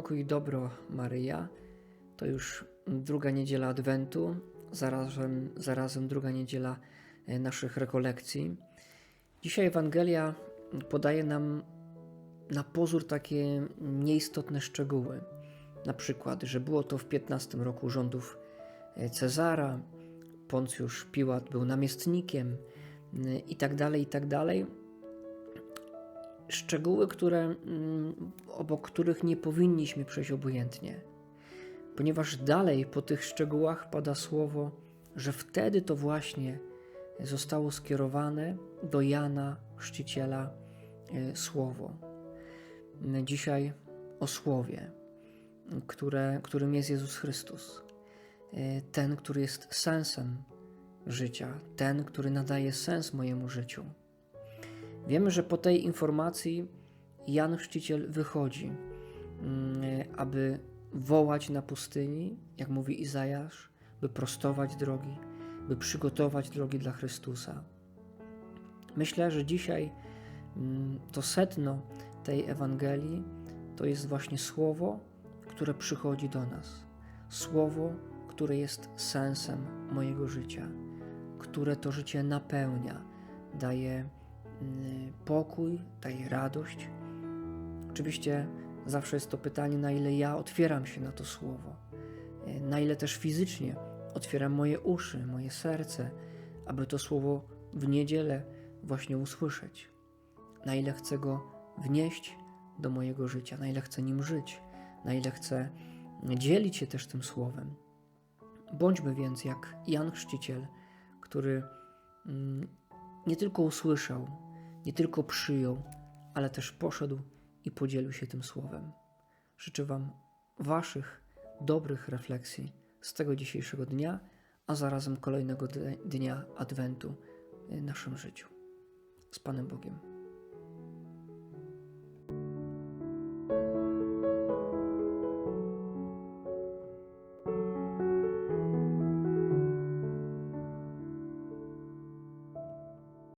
Pokój i dobro Maryja to już druga niedziela Adwentu, zarazem, zarazem druga niedziela e, naszych rekolekcji. Dzisiaj Ewangelia podaje nam na pozór takie nieistotne szczegóły. Na przykład, że było to w 15 roku rządów e, Cezara, Poncjusz Piłat był namiestnikiem e, i Szczegóły, które, mm, obok których nie powinniśmy przejść obojętnie, ponieważ dalej po tych szczegółach pada słowo, że wtedy to właśnie zostało skierowane do Jana Chrzciciela e, słowo. Dzisiaj o słowie, które, którym jest Jezus Chrystus. E, Ten, który jest sensem życia, ten, który nadaje sens mojemu życiu. Wiemy, że po tej informacji Jan Chrzciciel wychodzi, mm, aby wołać na pustyni, jak mówi Izajasz, by prostować drogi, by przygotować drogi dla Chrystusa. Myślę, że dzisiaj mm, to sedno tej Ewangelii to jest właśnie słowo, które przychodzi do nas. Słowo, które jest sensem mojego życia, które to życie napełnia, daje pokój, daje radość. Oczywiście zawsze jest to pytanie, na ile ja otwieram się na to słowo, e, na ile też fizycznie otwieram moje uszy, moje serce, aby to słowo w niedzielę właśnie usłyszeć, na ile chcę go wnieść do mojego życia, na ile chcę nim żyć, na ile chcę dzielić się też tym słowem. Bądźmy więc jak Jan Chrzciciel, który mm, nie tylko usłyszał, nie tylko przyjął, ale też poszedł i podzielił się tym słowem. Życzę Wam Waszych dobrych refleksji z tego dzisiejszego dnia, a zarazem kolejnego dnia Adwentu w naszym życiu. Z Panem Bogiem.